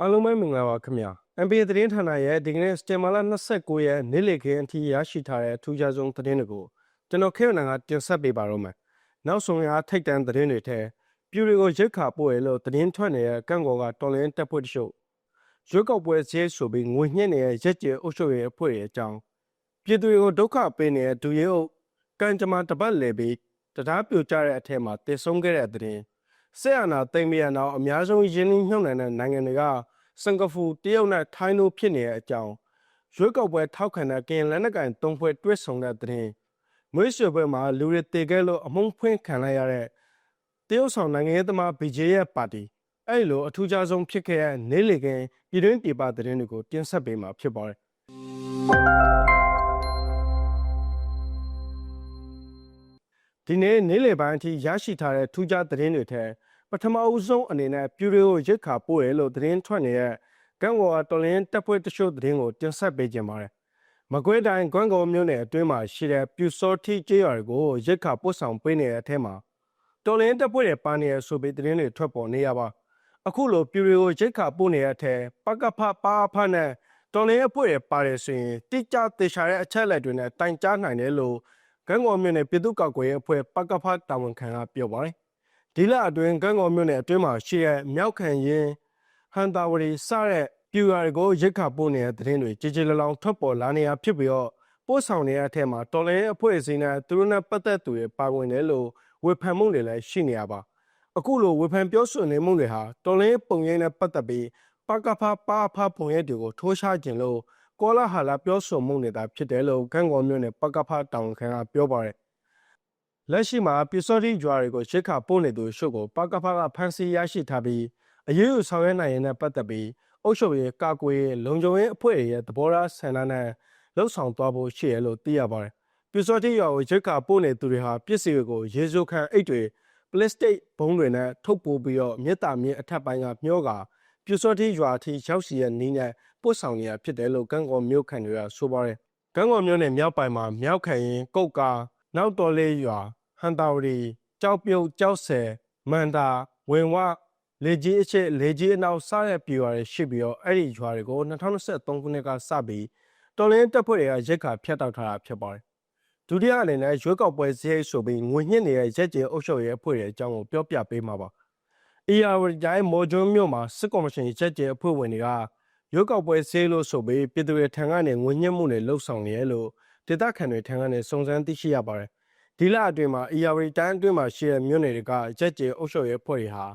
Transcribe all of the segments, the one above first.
အားလုံးပဲမင်္ဂလာပါခင်ဗျာ NBA သတင်းဌာနရဲ့ဒီကနေ့စတင်မာလာ29ရက်နေ့လည်ခင်းအထိရရှိထားတဲ့ထူးခြားဆုံးသတင်းတွေကိုကျွန်တော်ခေရနန်ကတင်ဆက်ပေးပါတော့မယ်နောက်ဆုံးရထိတ်တန့်သတင်းတွေထဲပြူတွေကိုရိတ်ခါပို့ရလို့သတင်းထွက်နေတဲ့ကန့်ကောကတော်လင်းတက်ဖွဲ့တချို့ရွေးကောက်ပွဲဈေးဆိုပြီးငွေညှစ်နေတဲ့ရက်ကျဲအုပ်ချုပ်ရေးအဖွဲ့ရဲ့အကြောင်းပြည်သူတွေကိုဒုက္ခပေးနေတဲ့ဒူရဲအုပ်ကံကြမ္မာတပတ်လေပြီးတရားပြိုကျတဲ့အထက်မှာတည်ဆုံးခဲ့တဲ့သတင်း ဆက်အာနာသိမ့်မရနောက်အများဆုံးရင်းနှီးမြှုပ်နှံတဲ့နိုင်ငံတွေကစင်ကာပူတရုတ်နဲ့ထိုင်းတို့ဖြစ်နေတဲ့အကြောင်းရွေးကောက်ပွဲထောက်ခံတဲ့ကရင်လက်နက်ကိုင်သုံးဖွဲ့တွဲဆောင်တဲ့သတင်းမွေးဆွေပွဲမှာလူတွေတေခဲ့လို့အမုန်းဖွင့်ခံလိုက်ရတဲ့တရုတ်ဆောင်နိုင်ငံရေးသမား BJ ရဲ့ပါတီအဲ့လိုအထူးခြားဆုံးဖြစ်ခဲ့တဲ့နေလေကင်ပြည်တွင်းပြည်ပသတင်းတွေကိုတင်ဆက်ပေးမှာဖြစ်ပါတယ်ဒီနေ့နေ့လယ်ပိုင်းအထိရရှိထားတဲ့ထူးခြားသတင်းတွေထဲပ ထမအဦးဆုံးအနေနဲ့ပြူတွေကိုရစ်ခါပို့ရလို့သတင်းထွက်နေတဲ့ကန့်ကောတော်လင်းတက်ဖွဲ့တချို့သတင်းကိုတင်ဆက်ပေးခြင်းပါတယ်။မကွေးတိုင်းကွမ်းကောမြို့နယ်အတွင်းမှာရှိတဲ့ပြူစောတိကျေးရွာကိုရစ်ခါပို့ဆောင်ပေးနေတဲ့အထက်မှာတော်လင်းတက်ဖွဲ့ရဲ့ပါနေရဆိုပြီးသတင်းတွေထွက်ပေါ်နေရပါ။အခုလိုပြူတွေကိုရစ်ခါပို့နေတဲ့အထက်ပကဖပါအဖနဲ့တော်လင်းအဖွဲ့ရဲ့ပါတယ်ဆိုရင်တိကျသေချာတဲ့အချက်အလက်တွေနဲ့တိုင်ကြားနိုင်တယ်လို့ကန့်ကောမြို့နယ်ပြည်သူ့ကောက်ကွယ်ရေးအဖွဲ့ပကဖတာဝန်ခံကပြောပါတယ်။ ဒီလအတွင်းကန့်ကော်မြို့နယ်အတွင်းမှာရှိတဲ့မြောက်ခံရင်ဟန်တာဝရီစတဲ့ပြူရာတွေကိုရိတ်ခါပို့နေတဲ့သတင်းတွေကြည်ကြည်လလောင်ထွက်ပေါ်လာနေတာဖြစ်ပြီးတော့ပို့ဆောင်နေတဲ့အထက်မှာတော်လဲအဖွဲ့အစည်းနဲ့သူတို့နဲ့ပတ်သက်သူတွေပါဝင်တယ်လို့ဝေဖန်မှုတွေလည်းရှိနေရပါအခုလိုဝေဖန်ပြောဆိုနေမှုတွေဟာတော်လဲပုံရိပ်နဲ့ပတ်သက်ပြီးပကဖပါဖပုံရိပ်တွေကိုထိုးရှားခြင်းလို့ကောလာဟာလာပြောဆိုမှုနေတာဖြစ်တယ်လို့ကန့်ကော်မြို့နယ်ပကဖတောင်ခံကပြောပါတယ် လက်ရှိမှာပြစောတိဂျွာတွေကိုရှစ်ခါပို့နေသူရှုပ်ကိုပကဖကဖမ်းဆီးရရှိထားပြီးအရေးယူဆောင်ရွက်နိုင်ရင်နဲ့ပတ်သက်ပြီးအုပ်ချုပ်ရေးကာကွယ်ရေးလုံခြုံရေးအဖွဲ့တွေရဲ့သဘောထားဆန္ဒနဲ့လှုပ်ဆောင်သွားဖို့ရှိရလို့သိရပါတယ်။ပြစောတိရွာကိုရှစ်ခါပို့နေသူတွေဟာပစ္စည်းတွေကိုရေစိုးခံအိတ်တွေပလတ်စတစ်ဘုံတွေနဲ့ထုတ်ပိုးပြီးတော့မြစ်တာမြစ်အထက်ပိုင်းကမျောကပြစောတိရွာအထိရောက်စီရဲ့နီးနဲ့ပို့ဆောင်နေရဖြစ်တယ်လို့ကန့်ကော်မြို့ခံတွေကဆိုပါတယ်။ကန့်ကော်မြို့နယ်မြောက်ပိုင်းမှာမြောက်ခံရင်ကုတ်ကာ နောက်တော်လေးရွာဟန်တာဝရီကြောက်ပြုတ်ကြောက်ဆယ်မန်တာဝင်ဝလေကြီးအချစ်လေကြီးအနောက်စတဲ့ပြရွာတွေရှိပြီးတော့အဲ့ဒီရွာတွေကို2023ခုနှစ်ကစပြီးတော်လင်းတက်ဖွဲ့တွေကရက်ခါဖျက်တောက်ထားတာဖြစ်ပါတယ်ဒုတိယအနေနဲ့ရွေးကောက်ပွဲစရိတ်ဆိုပြီးငွေညှစ်နေတဲ့ရက်ကျင်းအုပ်ချုပ်ရေးအဖွဲ့တွေအကြောင်းကိုပြောပြပေးမှာပါ။ ERW တိုင်းမော်ကျွန်းမြို့မှာစစ်ကော်မရှင်ရက်ကျင်းအဖွဲ့ဝင်တွေကရွေးကောက်ပွဲစရိတ်လို့ဆိုပြီးပြည်သူတွေထံကနေငွေညှစ်မှုတွေလှုပ်ဆောင်နေရလို့ ဒေသခံတွေထံကနေစုံစမ်းသိရှိရပါတယ်။ဒီလအတွင်းမှာ ERW တိုင်းအတွင်းမှာရှိတဲ့မြို့နယ်တွေကရက်ကျေအုပ်ချုပ်ရေးအဖွဲ့တွေဟာ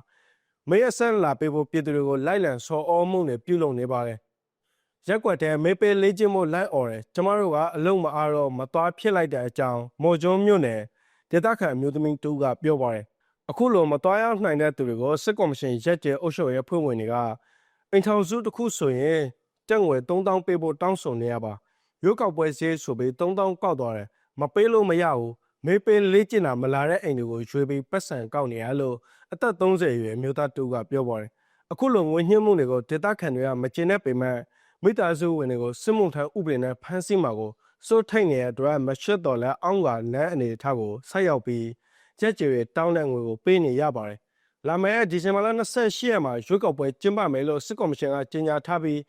မေးအဆန်းလာပေးဖို့ပြည်သူတွေကိုလိုက်လံဆော်ဩမှုတွေပြုလုပ်နေပါတယ်။ရက်ွက်တဲ့မေးပေးလေးချင်းမို့လိုက်អော်တယ်။ကျမတို့ကအလုံးမအားတော့မသွားဖြစ်လိုက်တဲ့အကြောင်းမော်ကျွန်းမြို့နယ်ဒေသခံအမျိုးသမီးတူကပြောပါတယ်။အခုလိုမသွားရောက်နိုင်တဲ့သူတွေကိုစစ်ကော်မရှင်ရက်ကျေအုပ်ချုပ်ရေးအဖွဲ့ဝင်တွေကအိမ်ထောင်စုတစ်ခုဆိုရင်တက်ငွေ3000ပေးဖို့တောင်းဆိုနေရပါ။ ရွေးကောက်ပွဲဈေးဆိုပြီး3000ကောက်သွားတယ်။မပေးလို့မရဘူး။မေးပေးလေးကျင်တာမလာတဲ့အိမ်တွေကိုရွှေပြီးပတ်စံကောက်နေရလို့အသက်30အရွယ်အမျိုးသားတူကပြောပါတယ်။အခုလိုငွေညှိမှုတွေကိုဒေသခံတွေကမကျင်တဲ့ပေမဲ့မိသားစုဝင်တွေကိုစစ်မှုထမ်းဥပဒေနဲ့ဖမ်းဆီးမှာကိုစိုးထိတ်နေတဲ့အတွက်မရှစ်တော်လဲအောင်းကလမ်းအနေထားကိုဆက်ရောက်ပြီးရက်ကျေတွေတောင်းတဲ့ငွေကိုပေးနေရပါတယ်။လာမယ့်ဒီဇင်ဘာလ28ရက်မှာရွေးကောက်ပွဲကျင်းပမယ်လို့စစ်ကော်မရှင်ကကြေညာထားပြီး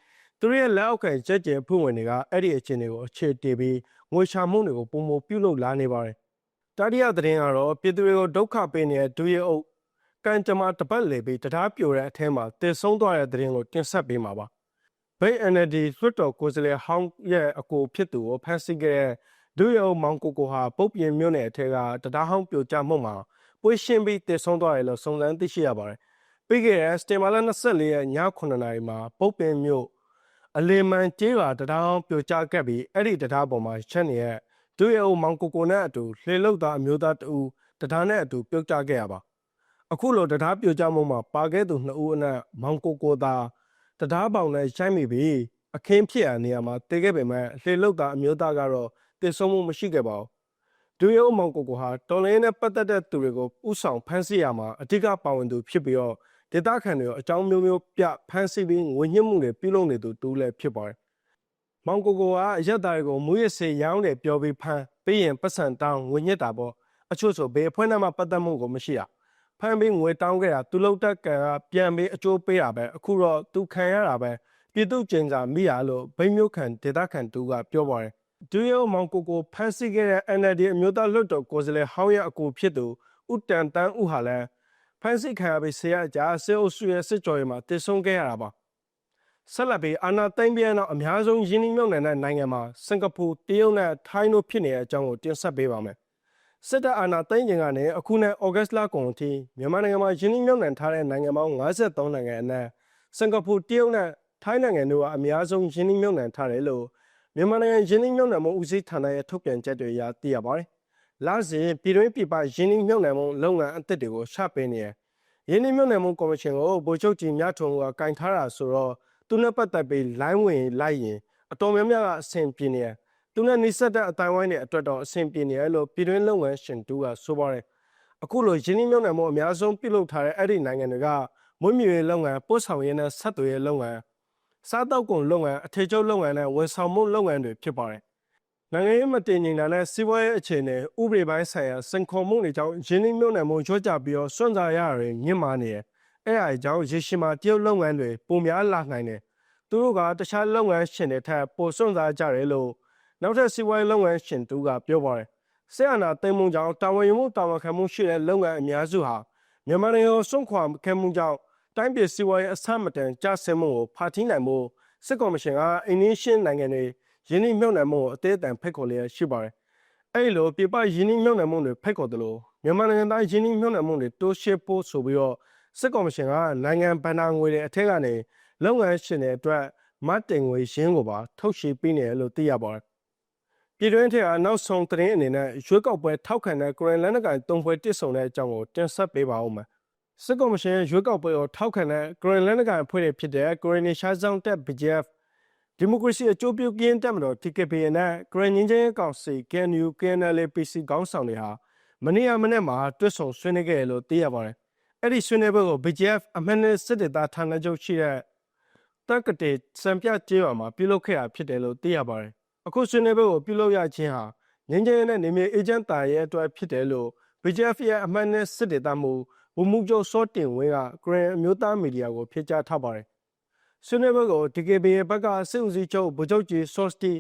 သူတို့ရဲ့လက်အောက်ခံရက်ကျေဖွဲ့ဝင်တွေကအဲ့ဒီအခြေအနေကိုအခြေတည်ပြီးငွေရှာမှုတွေကိုပုံမပြုလုပ်လာနေပါတယ်။တတိယသတင်းကတော့ပြည်သူတွေကိုဒုက္ခပေးနေတဲ့ဒူရဲအုပ်ကံကြမ္မာတပတ်လေပြီးတရားပြိုတဲ့အထဲမှာတည်ဆုံးသွားတဲ့သတင်းကိုတင်ဆက်ပေးမှာပါ။ဘိတ် NLD လွှတ်တော်ကိုယ်စားလှယ်ဟောင်းရဲ့အကိုဖြစ်သူကိုဖမ်းဆီးခဲ့တဲ့ဒူရဲအုပ်မောင်ကိုကိုဟာပုတ်ပြင်းမြို့နယ်အထက်ကတရားဟောင်းပြိုကျမှုမှာပွေရှင်းပြီးတည်ဆုံးသွားတယ်လို့စုံစမ်းသိရှိရပါတယ်။ပြီးခဲ့တဲ့စတေမာလာ24ရက်ည9နာရီမှာပုတ်ပင်မြို့ အလီမန်ကျေးရွာတရားဟောင်းပြိုကျခဲ့ပြီးအဲ့ဒီတရားပေါ်မှာချက်နေတဲ့ဒူရဲအုပ်မောင်ကိုကိုနဲ့အတူလှေလုတ်သားအမျိုးသားတဦးတရားနဲ့အတူပြုတ်ကျခဲ့ရပါအခုလိုတရားပြိုကျမှုမှာပါခဲ့သူနှစ်ဦးအနက်မောင်ကိုကိုသာတရားပေါင်နဲ့ရှိုင်းမိပြီးအခင်းဖြစ်ရာနေရာမှာတည်ခဲ့ပေမဲ့လှေလုတ်သားအမျိုးသားကတော့တည်ဆုံးမှုမရှိခဲ့ပါဘူးဒူရဲအုပ်မောင်ကိုကိုဟာတော်လိုင်းနဲ့ပတ်သက်တဲ့သူတွေကိုဥဆောင်ဖမ်းဆီးရမှာအဓိကပါဝင်သူဖြစ်ပြီးတော့ ဒေသခံတွေအကြောင်းမျိုးမျိုးပြဖမ်းဆီးပြီးငွေညှစ်မှုတွေပြုလုပ်နေသူတူလည်းဖြစ်ပါတယ်။မောင်ကိုကိုကအရက်သားတွေကိုမူရစေရောင်းတယ်ပြောပြီးဖမ်းပြီးရင်ပတ်စံတောင်းငွေညှစ်တာပေါ့အချို့ဆိုဘေးအဖွဲ့နဲ့မှပတ်သက်မှုကိုမရှိရဖမ်းပြီးငွေတောင်းခဲ့တာသူလုံတက်ကံကပြန်ပြီးအကျိုးပေးတာပဲအခုတော့သူခံရတာပဲပြည်သူကျင်စာမိရလို့ဗိမ်းမျိုးခံဒေတာခံတူကပြောပါတယ်ဒူယောမောင်ကိုကိုဖမ်းဆီးခဲ့တဲ့ NLD အမျိုးသားလွှတ်တော်ကိုယ်စားလှယ်ဟောင်းရဲ့အကူဖြစ်သူဦးတန်တန်းဦးဟာလည်း ဖမ်းဆီးခံရပြီးဆရာကြားစေအုပ်စုရဲ့စစ်ကြော်ရီမှာတည်ဆုံခဲ့ရတာပါဆက်လက်ပြီးအာနာသိမ့်ပြန်တော့အများဆုံးယင်းနှိမ့်မြုပ်နေတဲ့နိုင်ငံမှာစင်ကာပူတရုတ်နဲ့ထိုင်းတို့ဖြစ်နေတဲ့အကြောင်းကိုတင်ဆက်ပေးပါမယ်စစ်တပ်အာဏာသိမ်းခြင်းကနေအခုနဲ့ဩဂတ်စ်လကုန်အထိမြန်မာနိုင်ငံမှာယင်းနှိမ့်မြုပ်နှံထားတဲ့နိုင်ငံပေါင်း53နိုင်ငံအနက်စင်ကာပူတရုတ်နဲ့ထိုင်းနိုင်ငံတို့ကအများဆုံးယင်းနှိမ့်မြုပ်နှံထားတယ်လို့မြန်မာနိုင်ငံယင်းနှိမ့်မြုပ်နှံမှုဦးစီးဌာနရဲ့ထုတ်ပြန်ချက်တွေအရသိရပါတယ်။ လာစဉ်ပြည်တွင်းပြည်ပယင်းနှိမ့်မြုပ်နှံမှုလုပ်ငန်းအသစ်တွေကိုရှပေးနေတယ်။ယင်းနှိမ့်မြုပ်နှံမှုကော်မရှင်ကိုဗိုလ်ချုပ်ကြီးမြတ်ထွန်းကကင်ထားတာဆိုတော့သူနဲ့ပတ်သက်ပြီးလိုင်းဝင်လိုက်ရင်အတော်များများကအဆင်ပြေနေတယ်။သူနဲ့နှိစက်တဲ့အတိုင်းဝိုင်းတွေအတွက်တော့အဆင်ပြေနေတယ်လို့ပြည်တွင်းလုပ်ငန်းရှင်တူကဆိုပါတယ်။အခုလိုယင်းနှိမ့်မြုပ်နှံမှုအများဆုံးပြုလုပ်ထားတဲ့အဲ့ဒီနိုင်ငံတွေကမွေးမြူရေးလုပ်ငန်းပို့ဆောင်ရေးနဲ့ဆက်သွယ်ရေးလုပ်ငန်းစားတောက်ကုန်လုပ်ငန်းအထည်ချုပ်လုပ်ငန်းနဲ့ဝန်ဆောင်မှုလုပ်ငန်းတွေဖြစ်ပါတယ်။ နိုင်ငံရေးမတည်ငြိမ်တာနဲ့စီးပွားရေးအခြေအနေဥပဒေပိုင်းဆိုင်ရာစင်ခေါ်မှုတွေကြောင့်ရင်းနှီးမြှုပ်နှံမှုချော့ကျပြီးတော့စွန့်စားရတွေမြင့်မားနေတယ်။အဲအားကြောင့်ရေရှည်မှာတရုတ်လုပ်ငန်းတွေပုံများလာနိုင်တယ်။သူတို့ကတခြားလုပ်ငန်းရှင်တွေထက်ပိုစွန့်စားကြတယ်လို့နောက်ထပ်စီးပွားရေးလုပ်ငန်းရှင်တူကပြောပါတယ်။ဆေးအာနာသိမ်းမှုကြောင့်တာဝန်ယူမှုတာဝန်ခံမှုရှိတဲ့လုပ်ငန်းအများစုဟာမြန်မာနိုင်ငံစွန့်ခွာခဲ့မှုကြောင့်တိုင်းပြည်စီးပွားရေးအဆမတန်ကျဆင်းမှုကိုဖာထိနိုင်မှုစစ်ကော်မရှင်ကအိန္ဒိရှင်းနိုင်ငံတွေ ယင်းနှိမ့်မြုပ်နှံမှုကိုအသေးအတန်ဖိတ်ခေါ်လျက်ရှိပါတယ်။အဲဒီလိုပြပယင်းနှိမ့်မြုပ်နှံမှုတွေဖိတ်ခေါ်တယ်လို့မြန်မာနိုင်ငံသားယင်းနှိမ့်မြုပ်နှံမှုတွေတိုးရှင်းဖို့ဆိုပြီးတော့စစ်ကော်မရှင်ကနိုင်ငံဗန္ဒာငွေတွေအထက်ကနေလုပ်ငန်းရှင်တွေအတွက်မတ်တင်ငွေရင်းကိုပါထုတ်ရှင်းပေးနေတယ်လို့သိရပါတယ်။ပြည်တွင်းထက်ကနောက်ဆုံးသတင်းအနေနဲ့ရွေးကောက်ပွဲထောက်ခံတဲ့ကိုရင်လန်နကန်တုံပွဲတစ်ဆုံတဲ့အကြောင်းကိုတင်ဆက်ပေးပါဦးမယ်။စစ်ကော်မရှင်ရွေးကောက်ပွဲကိုထောက်ခံတဲ့ကိုရင်လန်နကန်အဖွဲ့တွေဖြစ်တဲ့ကိုရင်နီရှာဇောင်းတက် BJF ဒီမိုကရေစီအကျိုးပြုကင်းတက်မတော် TKPN နဲ့ဂရန်ငင်းချင်းကောင်စီ KNU KNL PC ခေါင်းဆောင်တွေဟာမနေ့ကမနေ့မှာတွတ်ဆုံဆွေးနွေးခဲ့တယ်လို့သိရပါတယ်။အဲ့ဒီဆွေးနွေးပွဲကို BJF အမှန်နဲ့စစ်တပ်သားဌာနချုပ်ရှိတဲ့တက်ကတေစံပြကျေးရွာမှာပြုလုပ်ခဲ့တာဖြစ်တယ်လို့သိရပါတယ်။အခုဆွေးနွေးပွဲကိုပြုလုပ်ရခြင်းဟာငင်းချင်းနဲ့နေမြေအေဂျင့်တာရဲ့အတွက်ဖြစ်တယ်လို့ BJF ရဲ့အမှန်နဲ့စစ်တပ်သားမှုဘုံမှုချုပ်စောတင်ဝင်းကဂရန်အမျိုးသားမီဒီယာကိုဖြေကြားထားပါတယ်။ ဆွေးနွေးပွဲကို DKB ရဲ့ဘက်ကစစ်ဦးစီးချုပ်ဗိုလ်ချုပ်ကြီးစောစတီ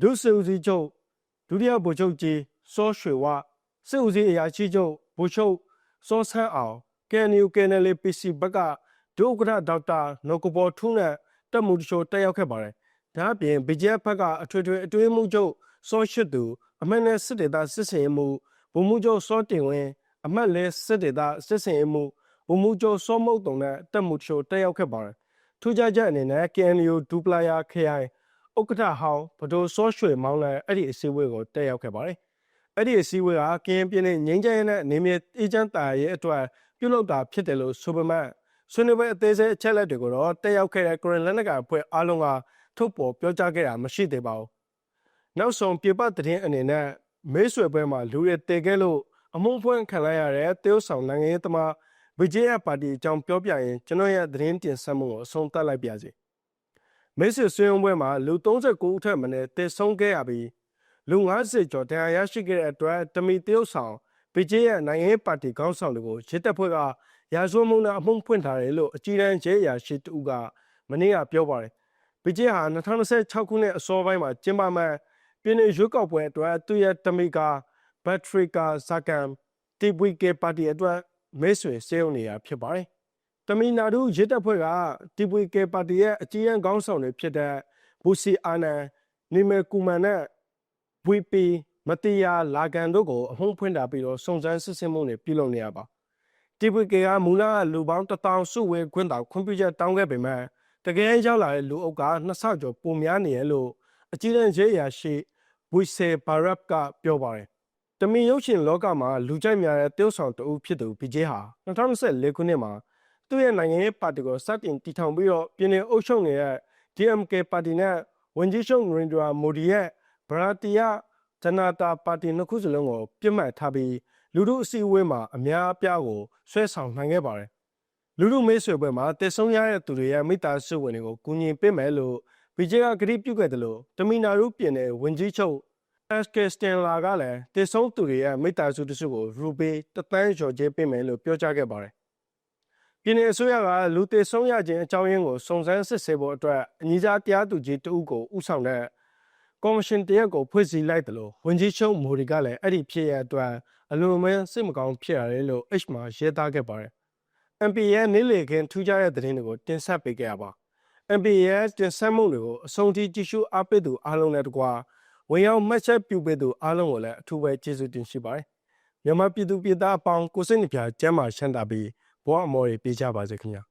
ဒုစစ်ဦးစီးချုပ်ဒုတိယဗိုလ်ချုပ်ကြီးစောရွှေဝစစ်ဦးစီးအရာရှိချုပ်ဗိုလ်ချုပ်စောဆန်းအောင် KNU KNL PC ဘက်ကဒုဥက္ကဋ္ဌဒေါက်တာနော်ကပေါ်ထူးနဲ့တက်မှုတချို့တက်ရောက်ခဲ့ပါတယ်။ဒါအပြင် BJF ဘက်ကအထွေထွေအတွင်းမှုချုပ်စောရှိသူအမှန်နဲ့စစ်ဒေသစစ်စင်မှုဗိုလ်မှူးချုပ်စောတင်ဝင်းအမှတ်လဲစစ်ဒေသစစ်စင်မှုဗိုလ်မှူးချုပ်စောမုတ်တုံနဲ့တက်မှုတချို့တက်ရောက်ခဲ့ပါတယ်။ ထူးခြားချက်အနေနဲ့ KNU ဒူပလာယာခရိုင်ဥက္ကဋ္ဌဟောင်းဗဒိုစောရွှေမောင်းလည်းအဲ့ဒီအစည်းအဝေးကိုတက်ရောက်ခဲ့ပါတယ်။အဲ့ဒီအစည်းအဝေးကကရင်ပြည်နယ်ငင်းကျဲနဲ့နေမြေအေဂျင့်တာရဲ့အတွက်ပြုလုပ်တာဖြစ်တယ်လို့ဆိုပေမဲ့ဆွေးနွေးပွဲအသေးစိတ်အချက်လက်တွေကိုတော့တက်ရောက်ခဲ့တဲ့ကိုရင်လက်နက်ကအဖွဲ့အားလုံးကထုတ်ပေါ်ပြောကြားခဲ့တာမရှိသေးပါဘူး။နောက်ဆုံးပြပသတင်းအနေနဲ့မေးဆွေပွဲမှာလူတွေတည်ခဲ့လို့အမုန်းဖွင့်ခံလိုက်ရတဲ့တေးဥဆောင်နိုင်ငံရေးသမား BJP ပါတီအကြောင်းပြောပြရင်ကျွန်တော်ရဲ့သတင်းတင်ဆက်မှုကိုအဆုံးသတ်လိုက်ပါစီ။မေးဆွေဆွေးနွေးပွဲမှာလူ39ဦးထက်မနည်းတည်ဆုံးခဲ့ရပြီးလူ90ကျော်တရားရရှိခဲ့တဲ့အတွက်တမီတေးဥဆောင် BJP ရဲ့နိုင်ငံရေးပါတီခေါင်းဆောင်တွေကိုရစ်တပ်ဖွဲ့ကရာဇဝမှုနဲ့အမှုဖွင့်ထားတယ်လို့အကြီးတန်းရဲအရာရှိတူကမနေ့ကပြောပါတယ်။ BJ ဟာ2026ခုနှစ်အစောပိုင်းမှာကျင်းပမဲ့ပြည်내ရွေးကောက်ပွဲအတွက်သူ့ရဲ့တမီကာဘတ်ထရီကာဇာကန်တီပွီကေပါတီအတွက် မဲဆွေစေုံနေတာဖြစ်ပါတယ်။တမီနာဒူရစ်တပ်ဖွဲ့ကတီပွီကေပါတီရဲ့အကြီးအကဲခေါင်းဆောင်တွေဖြစ်တဲ့ဘူစီအာနန်နီမဲကူမန်နဲ့ဝီပီမတီယာလာကန်တို့ကိုအမှုဖွင့်တာပြီးတော့စုံစမ်းစစ်ဆေးမှုတွေပြုလုပ်နေရပါ။တီပကေကမူလလူပေါင်းတထောင်စုဝေခွင့်တောင်ခွင့်ပြုချက်တောင်းခဲ့ပေမဲ့တကယ်ရောက်လာတဲ့လူအုပ်ကနှစ်ဆကျော်ပုံများနေရလို့အကြီးတန်းရဲရာရှိဝီဆေဘာရပ်ကပြောပါတယ်။ တမီရုပ်ရှင်လောကမှာလူကြိုက်များတဲ့တယောက်ဆောင်တဦးဖြစ်သူဘီဂျေဟာ2024ခုနှစ်မှာသူ့ရဲ့နိုင်ငံရေးပါတီကိုစတင်တည်ထောင်ပြီးတော့ပြည်내အုပ်ချုပ်နေတဲ့ DMK ပါတီနဲ့ဝန်ကြီးချုပ်နရင်ဒရာမိုဒီရဲ့ဗရာတီယာဂျနာတာပါတီနှစ်ခုစလုံးကိုပြစ်မှတ်ထားပြီးလူထုအစည်းအဝေးမှာအများအပြားကိုဆွဲဆောင်နိုင်ခဲ့ပါတယ်။လူထုမေးဆွေပွဲမှာတည်ဆုံရတဲ့သူတွေရဲ့မိသားစုဝင်တွေကိုကူညီပေးမယ်လို့ BJ ကကတိပြုခဲ့တယ်လို့တမီနာရုပြည်နယ်ဝင်ကြီးချုပ် SK Stanley ကလည်းတည်ဆုံးသူတွေရဲ့မိသားစုတစုကိုရူပေတသန်းကျော်ကျေးပေးမယ်လို့ပြောကြားခဲ့ပါတယ်။ပြည်내အစိုးရကလူတည်ဆုံးရခြင်းအကြောင်းရင်းကိုစုံစမ်းစစ်ဆေးဖို့အတွက်အညီကြားတရားသူကြီးတဦးကိုဥဆောင်တဲ့ကော်မရှင်တရက်ကိုဖွဲ့စည်းလိုက်တယ်လို့ဝန်ကြီးချုပ်မိုဒီကလည်းအဲ့ဒီဖြစ်ရအတွက်အလွန်အမင်းစိတ်မကောင်းဖြစ်ရတယ်လို့ H မှာရေးသားခဲ့ပါတယ်။ MP ရဲ့နေ့လေခင်းထူးခြားတဲ့သတင်းတွေကိုတင်ဆက်ပေးခဲ့ရပါ။ MP ရဲ့တင်ဆက်မှုတွေကိုအဆုံးထိကြည့်ရှုအားပေးသူအားလုံးနဲ့တကွာ ဝင်ရောက်မှတ်ချက်ပြုပေးသူအားလုံးကိုလည်းအထူးပဲကျေးဇူးတင်ရှိပါတယ်။မြန်မာပြည်သူပြည်သားအပေါင်းကိုစိတ်နှပြကျမ်းမာချမ်းသာပြီးဘဝအမော်တွေပြေးကြပါစေခင်ဗျာ။